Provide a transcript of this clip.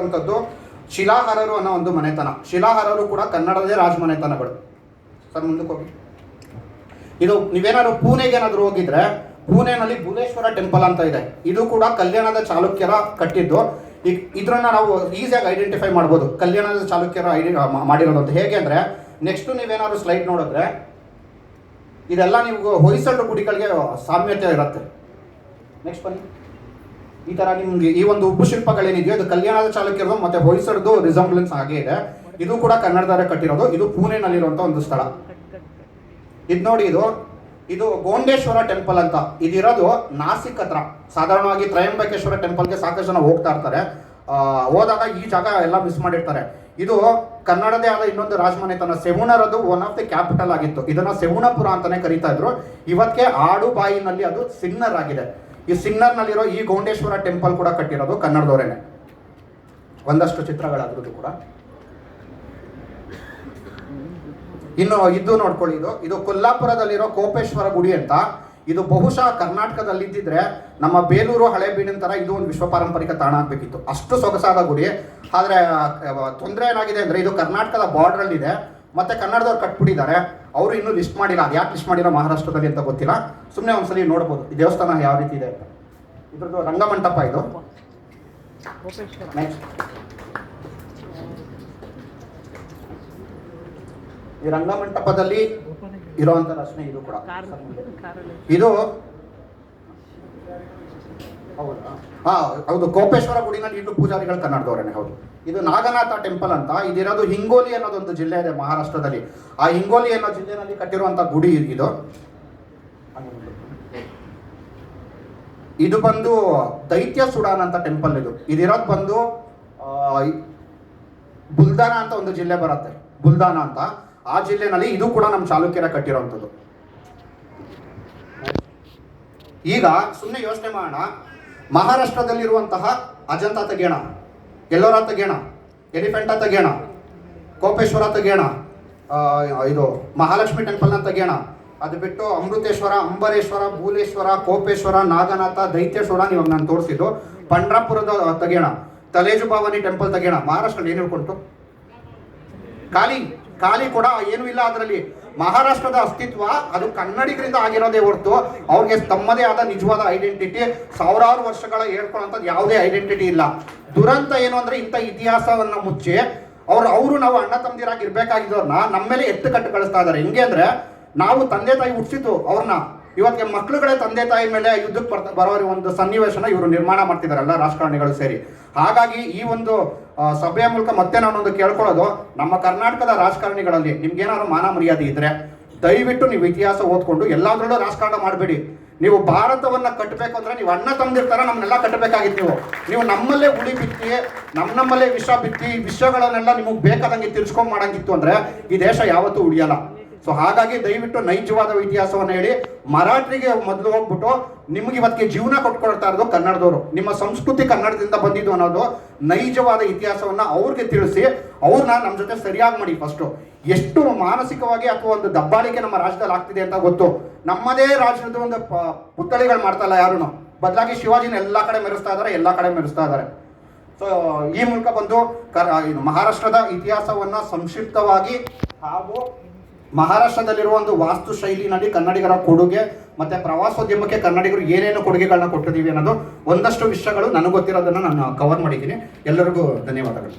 ಅಂತದ್ದು ಶಿಲಾಹಾರರು ಅನ್ನೋ ಒಂದು ಮನೆತನ. ಶಿಲಾಹಾರರು ಕೂಡ ಕನ್ನಡದೇ ರಾಜಮನೆತನಗಳು. ಸರ್, ಮುಂದಕ್ಕೆ ಹೋಗಿ. ಇದು ನೀವೇನಾದ್ರು ಪುಣೆಗೆ ಏನಾದರೂ ಹೋಗಿದ್ರೆ, ಪೂನೆನಲ್ಲಿ ಭುವನೇಶ್ವರ ಟೆಂಪಲ್ ಅಂತ ಇದೆ. ಇದು ಕೂಡ ಕಲ್ಯಾಣದ ಚಾಲುಕ್ಯರ ಕಟ್ಟಿದ್ದು. ಇದ್ರನ್ನ ನಾವು ಈಸಿಯಾಗಿ ಐಡೆಂಟಿಫೈ ಮಾಡ್ಬೋದು. ಕಲ್ಯಾಣದ ಚಾಲುಕ್ಯರ ಐಡಿ ಮಾಡಿರೋದು ಹೇಗೆ ಅಂದ್ರೆ ನೆಕ್ಸ್ಟ್ ನೀವೇನಾದ್ರು ಸ್ಲೈಡ್ ನೋಡಿದ್ರೆ, ಇದೆಲ್ಲ ನೀವು ಹೊಯ್ಸಳು ಗುಡಿಗಳಿಗೆ ಸಾಮ್ಯತೆ ಇರುತ್ತೆ. ನೆಕ್ಸ್ಟ್ ಬನ್ನಿ. ಈ ತರ ನಿಮ್ಗೆ ಈ ಒಂದು ಉಬ್ಬು ಶಿಲ್ಪಗಳೇನಿದೆಯೋ, ಇದು ಕಲ್ಯಾಣದ ಚಾಲುಕ್ಯರದು ಮತ್ತೆ ಹೊಯ್ಸಳದು ರಿಸಂಬ್ಲೆನ್ಸ್ ಹಾಗೆ ಇದೆ. ಇದು ಕೂಡ ಕನ್ನಡದವರೇ ಕಟ್ಟಿರೋದು. ಇದು ಪುಣೆನಲ್ಲಿರುವಂತ ಒಂದು ಸ್ಥಳ. ಇದು ನೋಡಿ ಇದು. ಇದು ಗೋಂಡೇಶ್ವರ ಟೆಂಪಲ್ ಅಂತ. ಇದಿರೋದು ನಾಸಿಕ್ ಹತ್ರ. ಸಾಧಾರಣವಾಗಿ ತ್ರಯಂಬಕೇಶ್ವರ ಟೆಂಪಲ್ಗೆ ಸಾಕಷ್ಟು ಜನ ಹೋಗ್ತಾ ಇರ್ತಾರೆ. ಹೋದಾಗ ಈ ಜಾಗ ಎಲ್ಲ ಮಿಸ್ ಮಾಡಿರ್ತಾರೆ. ಇದು ಕನ್ನಡದೇ ಆದ ಇನ್ನೊಂದು ರಾಜಮನೆತನ. ಸೆವಣರದು ಒನ್ ಆಫ್ ದಿ ಕ್ಯಾಪಿಟಲ್ ಆಗಿತ್ತು. ಇದನ್ನ ಸೆವಣಪುರ ಅಂತಾನೆ ಕರೀತಾ ಇದ್ರು. ಇವತ್ತಿಗೆ ಆಡುಬಾಯಿನಲ್ಲಿ ಅದು ಸಿನ್ನರ್ ಆಗಿದೆ ಈ ಸಿನ್ನರ್ನಲ್ಲಿರೋ ಈ ಗೌಂಡೇಶ್ವರ ಟೆಂಪಲ್ ಕೂಡ ಕಟ್ಟಿರೋದು ಕನ್ನಡದವರೇನೆ. ಒಂದಷ್ಟು ಚಿತ್ರಗಳಾದ್ರದ್ದು ಕೂಡ. ಇನ್ನು ಇದು ನೋಡ್ಕೊಳ್ಳಿ, ಇದು ಇದು ಕೊಲ್ಲಾಪುರದಲ್ಲಿರೋ ಕೋಪೇಶ್ವರ ಗುಡಿ ಅಂತ. ಇದು ಬಹುಶಃ ಕರ್ನಾಟಕದಲ್ಲಿ ಇದ್ದಿದ್ರೆ ನಮ್ಮ ಬೇಲೂರು ಹಳೆಬೀಡಿನ ತರ ಇದು ಒಂದು ವಿಶ್ವ ಪಾರಂಪರಿಕ ತಾಣ ಆಗಬೇಕಿತ್ತು. ಅಷ್ಟು ಸೊಗಸಾದ ಗುಡಿ. ಆದ್ರೆ ತೊಂದರೆ ಏನಾಗಿದೆ ಅಂದ್ರೆ ಇದು ಕರ್ನಾಟಕದ ಬಾರ್ಡರ್ ಅಲ್ಲಿ ಇದೆ. ಮತ್ತೆ ಕನ್ನಡದವ್ರು ಕಟ್ಬಿಟ್ಟಿದ್ದಾರೆ. ಅವರು ಇನ್ನೂ ಲಿಸ್ಟ್ ಮಾಡಿಲ್ಲ. ಅದು ಯಾಕೆ ಲಿಸ್ಟ್ ಮಾಡಿಲ್ಲ ಮಹಾರಾಷ್ಟ್ರದಲ್ಲಿ ಅಂತ ಗೊತ್ತಿಲ್ಲ. ಸುಮ್ಮನೆ ಒಂದ್ಸಲಿ ನೋಡ್ಬೋದು. ಈ ದೇವಸ್ಥಾನ ಯಾವ ರೀತಿ ಇದೆ ಅಂತ. ಇದ್ರದ್ದು ರಂಗಮಂಟಪ ಇದು. ಈ ರಂಗಮಂಟಪದಲ್ಲಿ ಇರುವಂತ ರಚನೆ ಇದು ಕೂಡ. ಇದು ಹೌದಾ? ಹಾ, ಹೌದು. ಕೋಪೇಶ್ವರ ಗುಡಿನಲ್ಲಿ ಇನ್ನು ಪೂಜಾರಿಗಳು ಕನ್ನಡದವರೇನೆ, ಹೌದು. ಇದು ನಾಗನಾಥ ಟೆಂಪಲ್ ಅಂತ. ಇದಿರೋದು ಹಿಂಗೋಲಿ ಅನ್ನೋದೊಂದು ಜಿಲ್ಲೆ ಇದೆ ಮಹಾರಾಷ್ಟ್ರದಲ್ಲಿ. ಆ ಹಿಂಗೋಲಿ ಅನ್ನೋ ಜಿಲ್ಲೆನಲ್ಲಿ ಕಟ್ಟಿರುವಂತ ಗುಡಿ ಇದು. ಇದು ಬಂದು ದೈತ್ಯ ಸುಡಾನ್ ಅಂತ ಟೆಂಪಲ್ ಇದು. ಇದಿರೋದು ಬಂದು ಬುಲ್ದಾನ ಅಂತ ಒಂದು ಜಿಲ್ಲೆ ಬರುತ್ತೆ. ಬುಲ್ದಾನ ಅಂತ. ಆ ಜಿಲ್ಲೆನಲ್ಲಿ ಇದು ಕೂಡ ನಮ್ಮ ಚಾಲುಕ್ಯರ ಕಟ್ಟಿರೋಂಥದ್ದು ಈಗ ಸುಮ್ಮನೆ ಯೋಚನೆ ಮಾಡೋಣ. ಮಹಾರಾಷ್ಟ್ರದಲ್ಲಿರುವಂತಹ ಅಜಂತಾ ತೆಗೆಯೋಣ. ಎಲ್ಲೋರ ತೆಗೆಯೋಣ ಎಲಿಫೆಂಟ ತೆಗೆಯೋಣ ಕೋಪೇಶ್ವರ ತೆಗೆಯೋಣ ಆ, ಇದು ಮಹಾಲಕ್ಷ್ಮಿ ಟೆಂಪಲ್ನ ತೆಗೆಯೋಣ ಅದು ಬಿಟ್ಟು ಅಮೃತೇಶ್ವರ ಅಂಬರೇಶ್ವರ ಭೂಲೇಶ್ವರ ಕೋಪೇಶ್ವರ ನಾಗನಾಥ ದೈತ್ಯೇಶ್ವರ ಇವಾಗ ನಾನು ತೋರಿಸಿದ್ದು. ಪಂಡ್ರಾಪುರದ ತೆಗೆಯೋಣ ತಲೇಜು ಭವಾನಿ ಟೆಂಪಲ್ ತೆಗೆಯೋಣ ಮಹಾರಾಷ್ಟ್ರ ಏನು ಹೇಳ್ಕೊಂಟು ಖಾಲಿ ಖಾಲಿ ಕೂಡ ಏನೂ ಇಲ್ಲ ಅದರಲ್ಲಿ. ಮಹಾರಾಷ್ಟ್ರದ ಅಸ್ತಿತ್ವ, ಅದು ಕನ್ನಡಿಗರಿಂದ ಆಗಿರೋದೇ ಹೊರತು ಅವ್ರಿಗೆ ತಮ್ಮದೇ ಆದ ನಿಜವಾದ ಐಡೆಂಟಿಟಿ ಸಾವಿರಾರು ವರ್ಷಗಳ ಹೇಳ್ಕೊಳ್ಳೋಂಥದ್ದು ಯಾವುದೇ ಐಡೆಂಟಿಟಿ ಇಲ್ಲ. ದುರಂತ ಏನು ಅಂದ್ರೆ ಇಂಥ ಇತಿಹಾಸವನ್ನ ಮುಚ್ಚಿ ಅವ್ರು, ಅವರು ನಾವು ಅಣ್ಣ ತಮ್ಮದಿರಾಗಿ ನಮ್ಮೇಲೆ ನಮ್ಮ ಮೇಲೆ ಎತ್ತು ಕಟ್ಟು ಕಳಿಸ್ತಾ ಇದ್ದಾರೆ ಹೆಂಗೆ ಅಂದರೆ ನಾವು ತಂದೆ ತಾಯಿ ಹುಟ್ಟಿಸಿದ್ದು ಅವ್ರನ್ನ. ಇವತ್ತಿಗೆ ಮಕ್ಕಳುಗಳೇ ತಂದೆ ತಾಯಿ ಮೇಲೆ ಯುದ್ಧಕ್ಕೆ ಬರ್ತಾ ಬರೋರಿ ಒಂದು ಸನ್ನಿವೇಶನ ಇವರು ನಿರ್ಮಾಣ ಮಾಡ್ತಿದ್ದಾರೆ, ಎಲ್ಲ ರಾಜಕಾರಣಿಗಳು ಸೇರಿ. ಹಾಗಾಗಿ ಈ ಒಂದು ಸಭೆಯ ಮೂಲಕ ಮತ್ತೆ ನಾನೊಂದು ಕೇಳ್ಕೊಳ್ಳೋದು, ನಮ್ಮ ಕರ್ನಾಟಕದ ರಾಜಕಾರಣಿಗಳಲ್ಲಿ ನಿಮ್ಗೇನಾದ್ರು ಮಾನ ಮರ್ಯಾದೆ ಇದ್ರೆ, ದಯವಿಟ್ಟು ನೀವು ಇತಿಹಾಸ ಓದ್ಕೊಂಡು ಎಲ್ಲಾದ್ರಲ್ಲೂ ರಾಜಕಾರಣ ಮಾಡಬೇಡಿ. ನೀವು ಭಾರತವನ್ನ ಕಟ್ಟಬೇಕು ಅಂದ್ರೆ ನೀವು ಅಣ್ಣ ತಂದಿರ್ತಾರ ನಮ್ಮನ್ನೆಲ್ಲ ಕಟ್ಟಬೇಕಾಗಿತ್ತು ನೀವು. ನೀವು ನಮ್ಮಲ್ಲೇ ಉಳಿ ಬಿತ್ತಿ ನಮ್ಮ ನಮ್ಮಲ್ಲೇ ವಿಷ ಬಿತ್ತಿ, ವಿಷಗಳನ್ನೆಲ್ಲ ನಿಮಗೆ ಬೇಕಾದಂಗೆ ತಿರ್ಸ್ಕೊಂಡ್ ಮಾಡಂಗಿತ್ತು ಅಂದ್ರೆ ಈ ದೇಶ ಯಾವತ್ತೂ ಉಳಿಯಲ್ಲ. ಸೊ ಹಾಗಾಗಿ ದಯವಿಟ್ಟು ನೈಜವಾದ ಇತಿಹಾಸವನ್ನು ಹೇಳಿ ಮರಾಠರಿಗೆ ಮೊದಲು ಹೋಗ್ಬಿಟ್ಟು ನಿಮ್ಗೆ ಇವತ್ತಿಗೆ ಜೀವನ ಕೊಟ್ಕೊಳ್ತಾ ಇರೋದು ಕನ್ನಡದವರು. ನಿಮ್ಮ ಸಂಸ್ಕೃತಿ ಕನ್ನಡದಿಂದ ಬಂದಿದ್ದು ಅನ್ನೋದು ನೈಜವಾದ ಇತಿಹಾಸವನ್ನ ಅವ್ರಿಗೆ ತಿಳಿಸಿ ಅವ್ರನ್ನ ನಮ್ಮ ಜೊತೆ ಸರಿಯಾಗಿ ಮಾಡಿ ಫಸ್ಟು ಎಷ್ಟು ಮಾನಸಿಕವಾಗಿ ಅಥವಾ ಒಂದು ದಬ್ಬಾಳಿಕೆ ನಮ್ಮ ರಾಜ್ಯದಲ್ಲಿ ಆಗ್ತಿದೆ ಅಂತ ಗೊತ್ತು. ನಮ್ಮದೇ ರಾಜ್ಯದ ಒಂದು ಪುತ್ಥಳಿಗಳು ಮಾಡ್ತಾಯಿಲ್ಲ ಯಾರು ಬದಲಾಗಿ ಶಿವಾಜಿನ ಎಲ್ಲ ಕಡೆ ಮೆರೆಸ್ತಾ ಇದ್ದಾರೆ ಎಲ್ಲ ಕಡೆ ಮೆರೆಸ್ತಾ ಇದ್ದಾರೆ ಸೊ ಈ ಮೂಲಕ ಬಂದು ಮಹಾರಾಷ್ಟ್ರದ ಇತಿಹಾಸವನ್ನ ಸಂಕ್ಷಿಪ್ತವಾಗಿ ಹಾಗೂ ಮಹಾರಾಷ್ಟ್ರದಲ್ಲಿರುವ ಒಂದು ವಾಸ್ತು ಶೈಲಿನಲ್ಲಿ ಕನ್ನಡಿಗರ ಕೊಡುಗೆ ಮತ್ತೆ ಪ್ರವಾಸೋದ್ಯಮಕ್ಕೆ ಕನ್ನಡಿಗರು ಏನೇನು ಕೊಡುಗೆಗಳನ್ನ ಕೊಟ್ಟಿದ್ದೀವಿ ಅನ್ನೋದು ಒಂದಷ್ಟು ವಿಷಯಗಳು ನನಗೆ ಗೊತ್ತಿರೋದನ್ನ ನಾನು ಕವರ್ ಮಾಡಿದ್ದೀನಿ. ಎಲ್ಲರಿಗೂ ಧನ್ಯವಾದಗಳು.